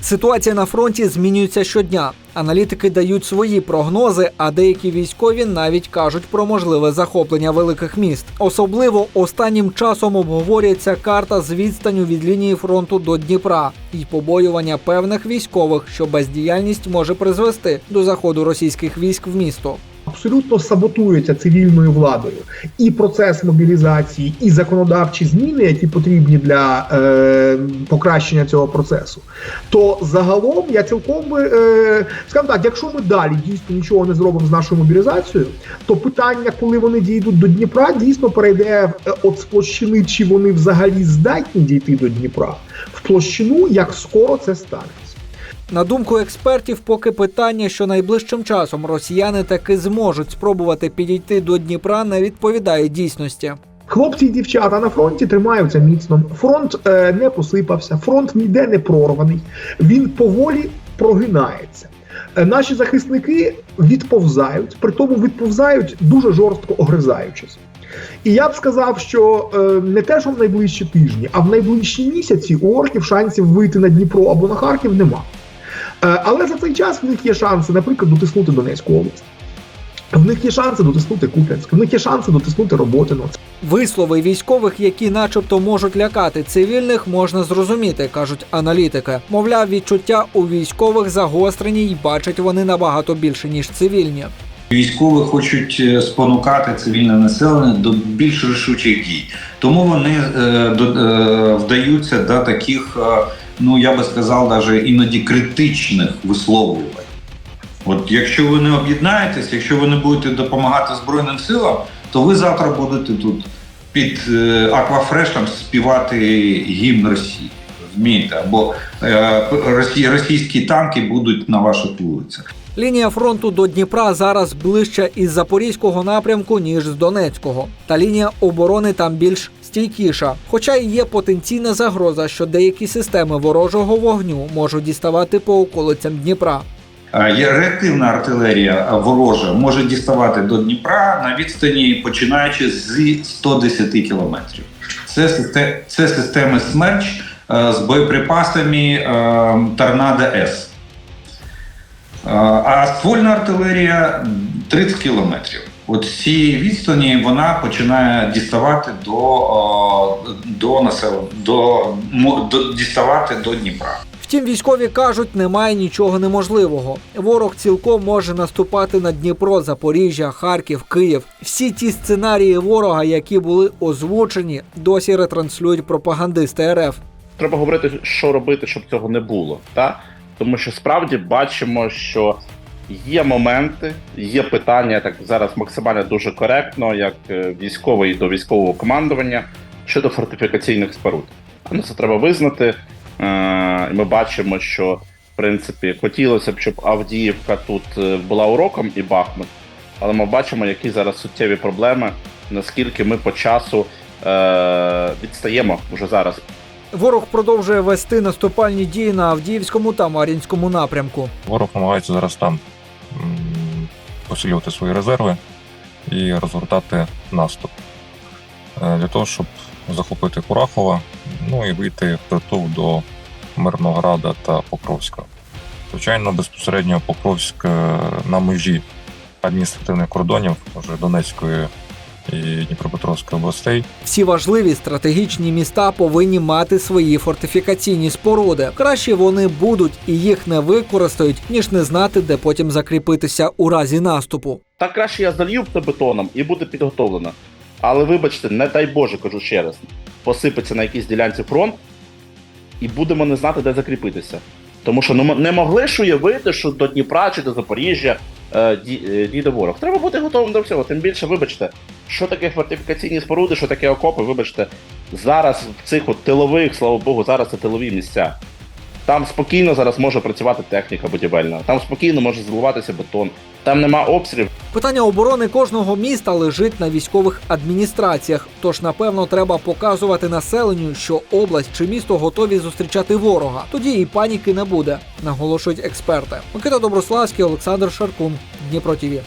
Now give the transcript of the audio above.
Ситуація на фронті змінюється щодня. Аналітики дають свої прогнози, а деякі військові навіть кажуть про можливе захоплення великих міст. Особливо останнім часом обговорюється карта з відстаню від лінії фронту до Дніпра і побоювання певних військових, що бездіяльність може призвести до заходу російських військ в місто. Абсолютно саботується цивільною владою і процес мобілізації, і законодавчі зміни, які потрібні для е, покращення цього процесу, то загалом я цілком би е, скажімо так, якщо ми далі дійсно нічого не зробимо з нашою мобілізацією, то питання, коли вони дійдуть до Дніпра, дійсно перейде е, от з площини, чи вони взагалі здатні дійти до Дніпра, в площину, як скоро це станеться. На думку експертів, поки питання, що найближчим часом росіяни таки зможуть спробувати підійти до Дніпра, не відповідає дійсності. Хлопці і дівчата на фронті тримаються міцно. Фронт е, не посипався, фронт ніде не прорваний. Він поволі прогинається. Е, наші захисники відповзають, при тому відповзають дуже жорстко огризаючись. І я б сказав, що е, не те, що в найближчі тижні, а в найближчі місяці у орків шансів вийти на Дніпро або на Харків нема. Е, але за цей час в них є шанси, наприклад, дотиснути Донецьку область. В них є шанси дотиснути Куп'янськ, в них є шанси дотиснути Роботино. Вислови військових, які начебто можуть лякати цивільних, можна зрозуміти, кажуть аналітики. Мовляв, відчуття у військових загострені й бачать вони набагато більше ніж цивільні. Військові хочуть е, спонукати цивільне населення до більш рішучих дій, тому вони е, е, вдаються до таких, ну я би сказав, навіть іноді критичних висловлювань. От якщо ви не об'єднаєтесь, якщо ви не будете допомагати Збройним силам, то ви завтра будете тут під аквафрешем співати гімн Росії. Розумієте? Або е, росі- російські танки будуть на ваших вулицях. Лінія фронту до Дніпра зараз ближче із запорізького напрямку ніж з Донецького. Та лінія оборони там більш стійкіша. Хоча і є потенційна загроза, що деякі системи ворожого вогню можуть діставати по околицям Дніпра. Є реактивна артилерія ворожа може діставати до Дніпра на відстані починаючи з 110 кілометрів. Це, це системи смерч е, з боєприпасами е, Торнадо С. А ствольна артилерія 30 кілометрів. От з цієї відстані вона починає діставати до, до населення, до, до, діставати до Дніпра. Втім, військові кажуть, немає нічого неможливого. Ворог цілком може наступати на Дніпро, Запоріжжя, Харків, Київ. Всі ті сценарії ворога, які були озвучені, досі ретранслюють пропагандисти РФ. треба говорити, що робити, щоб цього не було. Та? Тому що справді бачимо, що є моменти, є питання, так зараз максимально дуже коректно, як е, військовий до військового командування щодо фортифікаційних споруд. Ну, це треба визнати. Е, І ми бачимо, що в принципі хотілося б, щоб Авдіївка тут е, була уроком і Бахмут, але ми бачимо, які зараз суттєві проблеми, наскільки ми по часу відстаємо вже зараз Ворог продовжує вести наступальні дії на Авдіївському та Мар'їнському напрямку. Ворог намагається зараз там посилювати свої резерви і розгортати наступ Е, для того, щоб захопити Курахова, ну і вийти в притул до Мирнограда та Покровська. Звичайно, безпосередньо Покровськ е, на межі адміністративних кордонів вже Донецької і Дніпропетровської областей. Всі важливі стратегічні міста повинні мати свої фортифікаційні споруди. Краще вони будуть і їх не використають, ніж не знати, де потім закріпитися у разі наступу. Так краще я залью це бетоном і буде підготовлено. Але вибачте, не дай Боже, кажу ще раз, посипеться на якійсь ділянці фронт, і будемо не знати, де закріпитися. Тому що ну, не могли ж уявити, що до Дніпра чи до Запоріжжя дійде ворог. Треба бути готовим до всього. Тим більше, вибачте, що таке фортифікаційні споруди, що таке окопи, вибачте, зараз в цих от тилових, слава Богу, зараз це тилові місця. Там спокійно зараз може працювати техніка будівельна, там спокійно може зливатися бетон, там нема обстрілів. Питання оборони кожного міста лежить на військових адміністраціях. Тож, напевно, треба показувати населенню, що область чи місто готові зустрічати ворога. Тоді і паніки не буде, наголошують експерти. Микита Доброславський, Олександр Шаркун, Дніпро ТІВІ.